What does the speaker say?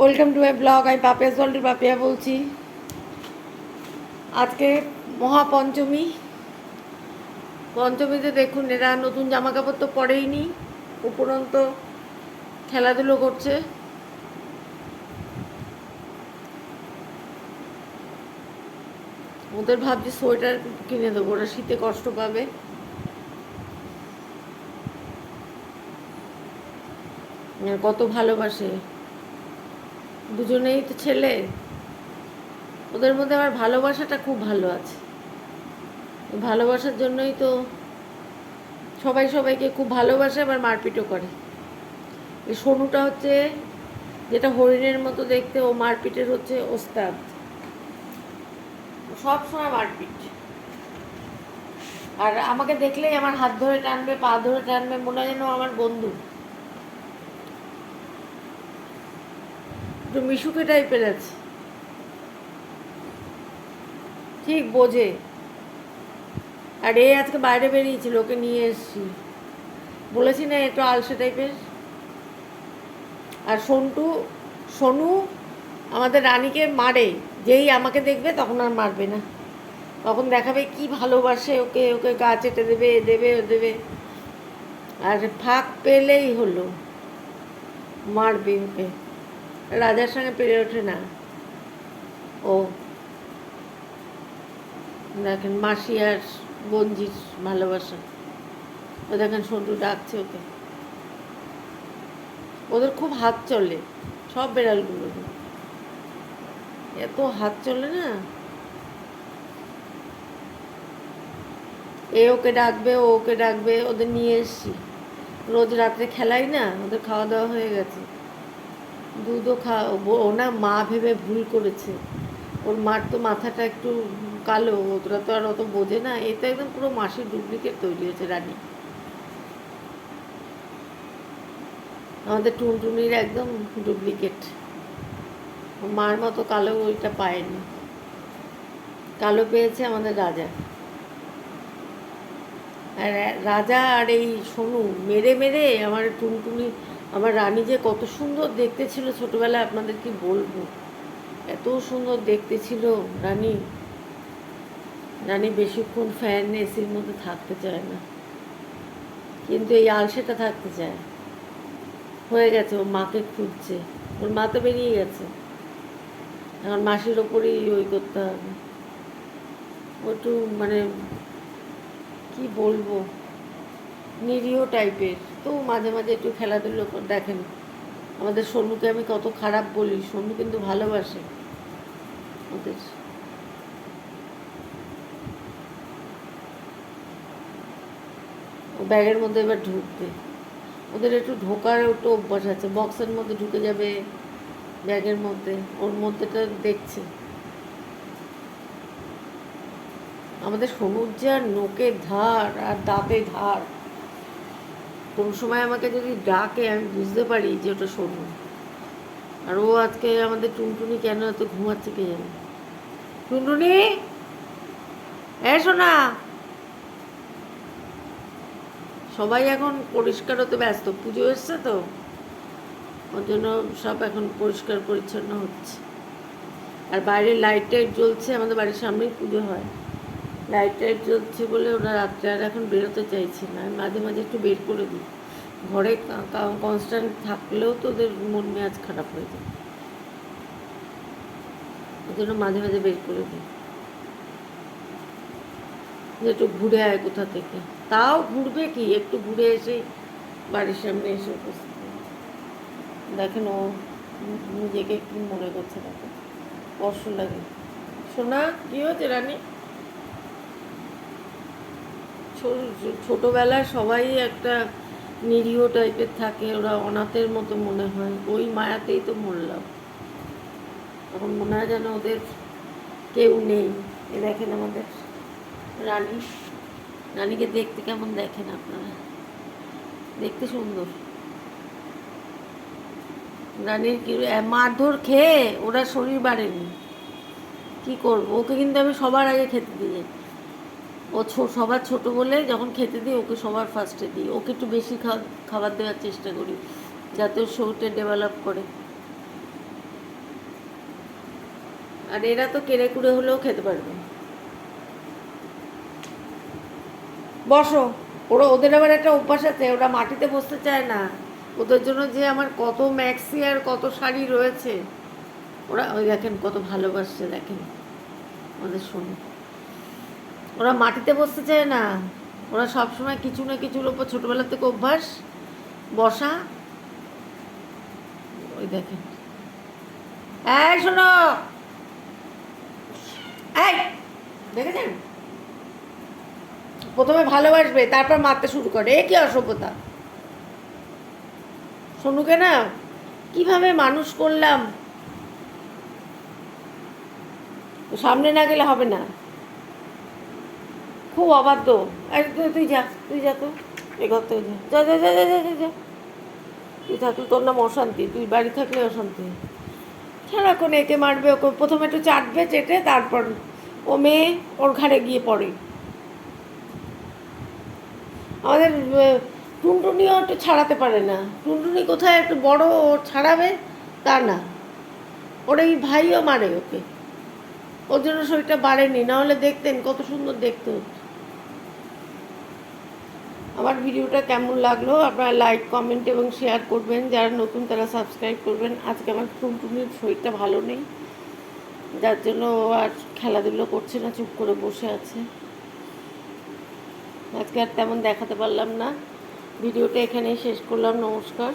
Welcome to my blog, আমি Papiya salty Papiya বলছি। আজকে মহাপঞ্চমী। পঞ্চমীতে দেখুন, এরা নতুন জামা কাপড় তো পরেই নি উপরন্ত খেলাধুলো করছে। ওদের ভাবছি সোয়েটার কিনে দেবো, ওরা শীতে কষ্ট পাবে। কত ভালোবাসে। দুজনেই তো ছেলে, ওদের মধ্যে আমার ভালোবাসাটা খুব ভালো আছে। ভালোবাসার জন্যই তো সবাই সবাইকে খুব ভালোবাসে, আবার মারপিটও করে। এই সোনুটা হচ্ছে, যেটা হরিণের মতো দেখতে, ও মারপিটের হচ্ছে ওস্তাদ। সব সময় মারপিট। আর আমাকে দেখলেই আমার হাত ধরে টানবে, পা ধরে টানবে, মনে হয় যেন আমার বন্ধু। একটু মিশুকে টাইপের আছে। ঠিক বোঝে। আর এ আজকে বাইরে বেরিয়েছিল, ওকে নিয়ে এসছি। বলেছি না একটু আলসে টাইপের আর সন্টু, সোনু আমাদের রানীকে মারে। যেই আমাকে দেখবে তখন আর মারবে না। তখন দেখাবে কি ভালোবাসে ওকে ওকে গা চেটে দেবে, এ দেবে, ও দেবে। আর ফাঁক পেলেই হলো। মারবে ওকে। রাজার সঙ্গে পেরে ওঠে না। ও। দেখেন মাসি আর বঞ্জির ভালোবাসা। ও দেখেন সন্টু ডাকছে ওকে। ওদের খুব হাত চলে, সব বেড়ালগুলো। এত হাত চলে না। এ ওকে ডাকবে, ও ওকে ডাকবে, ওদের নিয়ে এসছি। রোজ রাত্রে খেলাই না, ওদের খাওয়া দাওয়া হয়ে গেছে। দুধও খা ও না মা ভেবে ভুল করেছে। ওর মার তো মাথাটা একটু কালো, ওরা তো আর অত বোঝে না। এ তো একদম পুরো মাসির ডুপ্লিকেট তৈরি হয়েছে রানী। আমাদের টুনটুনির একদম ডুপ্লিকেট মার মতো কালো ওইটা পায়নি। কালো পেয়েছে আমাদের রাজা। আর রাজা আর এই সোনু, মেরে মেরে আমার টুনটুনি আমার রানী যে কত সুন্দর দেখতে ছিল ছোটবেলায়, আপনাদের কি বলব? এত সুন্দর দেখতে ছিল রানী। রানী বেশিক্ষণ ফ্যান এসির মধ্যে থাকতে চায় না। কিন্তু এই আলসেটা থাকতে চায়। হয়ে গেছে, ওর মাকে খুঁজছে। ওর মা তো বেরিয়ে গেছে। এখন মাসির ওপরেই ওই করতে হবে। একটু মানে কি বলব? নিরীহ টাইপের তো মাঝে মাঝে একটু খেলাধুলো দেখেন। আমাদের সোনুকে আমি কত খারাপ বলি সোনু কিন্তু ভালোবাসে ওদের ব্যাগের মধ্যে এবার ঢুকবে। ওদের একটু ঢোকার একটু অভ্যাস আছে, বক্সের মধ্যে ঢুকে যাবে ব্যাগের মধ্যে, ওর মধ্যেটা দেখছে। আমাদের সবুজ আর নোকের ধার আর দাঁতে ধার। কোন সময় আমাকে যদি ডাকে, আমি বুঝতে পারি যে ওটা সরু আর ও আজকে আমাদের টুনটুনি কেন এত ঘুমাচ্ছে কে জানে? টুনটুনি! শোনা সবাই এখন পরিষ্কার হতে ব্যস্ত। পুজো এসছে তো? ওর জন্য সব এখন পরিষ্কার পরিচ্ছন্ন হচ্ছে। আর বাইরে লাইট টাইট জ্বলছে, আমাদের বাড়ির সামনেই পুজো হয়। লাইট টাইট জ্বলছে বলে ওরা রাত্রে আর এখন বেরোতে চাইছে না। মাঝে মাঝে একটু বের করে দিই। ঘরে কনস্ট্যান্ট থাকলেও তো ওদের মন মেজাজ খারাপ হয়ে যায়। ওই জন্য মাঝে মাঝে বের করে দিই। একটু ঘুরে আয় কোথা থেকে। তাও ঘুরবে কি? একটু ঘুরে এসে বাড়ির সামনে এসে উপস্থিত দেখেন ও নিজেকে কি মনে করছে দেখো কষ্ট লাগে। সোনা, কি হয়েছে রানী? ছোটবেলায় সবাই একটা নিরীহ টাইপের থাকে, ওরা অনাথের মতো মনে হয়। ওই মায়াতেই তো মরলাম। তখন মনে হয় যেন ওদের কেউ নেই। এ দেখেন আমাদের রানী। রানীকে দেখতে কেমন দেখেন আপনারা? দেখতে সুন্দর। রানীর কি মারধর খেয়ে ওরা শরীর বাড়েনি। কি করব? ওকে কিন্তু আমি সবার আগে খেতে দিই। ও সবার ছোট বলে যখন খেতে দিই, ওকে সবার ফার্স্টে দিই। ওকে একটু বেশি খাবার দেওয়ার চেষ্টা করি, যাতে ওর শরীরটা ডেভেলপ করে। আর এরা তো কেড়ে কুড়ে হলেও খেতে পারবে। বসো, ওরা, ওদের আবার একটা অভ্যাস আছে, ওরা মাটিতে বসতে চায় না। ওদের জন্য যে আমার কত ম্যাক্সি আর কত শাড়ি রয়েছে। ওরা, ওই দেখেন কত ভালোবাসছে, দেখেন। আমাদের শোনো ওরা মাটিতে বসতে চায় না। ওরা সবসময় কিছু না কিছুর ওপর ছোটবেলা থেকে অভ্যাস, বসা। ওই দেখেন। এই, শোনো। দেখেছেন? প্রথমে ভালোবাসবে, তারপর মারতে শুরু করে। এ কি অসভ্যতা? সোনুকে না, কীভাবে মানুষ করলাম? সামনে না গেলে হবে না। খুব অবাধ্য। তুই যা তুই যা তো। এ করতে যা। যা যা যা যা যা যা তুই থাকলে তোর নাম অশান্তি, তুই বাড়ি থাকলে অশান্তি। সারাক্ষণ একে মারবে ওকে। প্রথমে একটু চাটবে, চেটে, তারপর ও মেয়ে ওর ঘাড়ে গিয়ে পড়ে। আমাদের টুনটুনিও একটু ছাড়াতে পারে না। টুনটুনি কোথায় একটু বড় ও ছাড়াবে তা না। ওর এই ভাইও মারে ওকে। ওর জন্য শরীরটা বাড়েনি। না হলে দেখতেন, কত সুন্দর দেখতে হতো। আমার ভিডিওটা কেমন লাগল আপনারা লাইক কমেন্ট এবং শেয়ার করবেন। যারা নতুন তারা সাবস্ক্রাইব করবেন। আজকে আমার টুনটুনির শরীরটা ভালো নেই। যার জন্য আর খেলাধুলো করছে না, চুপ করে বসে আছে। আজকে আর তেমন দেখাতে পারলাম না। ভিডিওটা এখানেই শেষ করলাম। নমস্কার।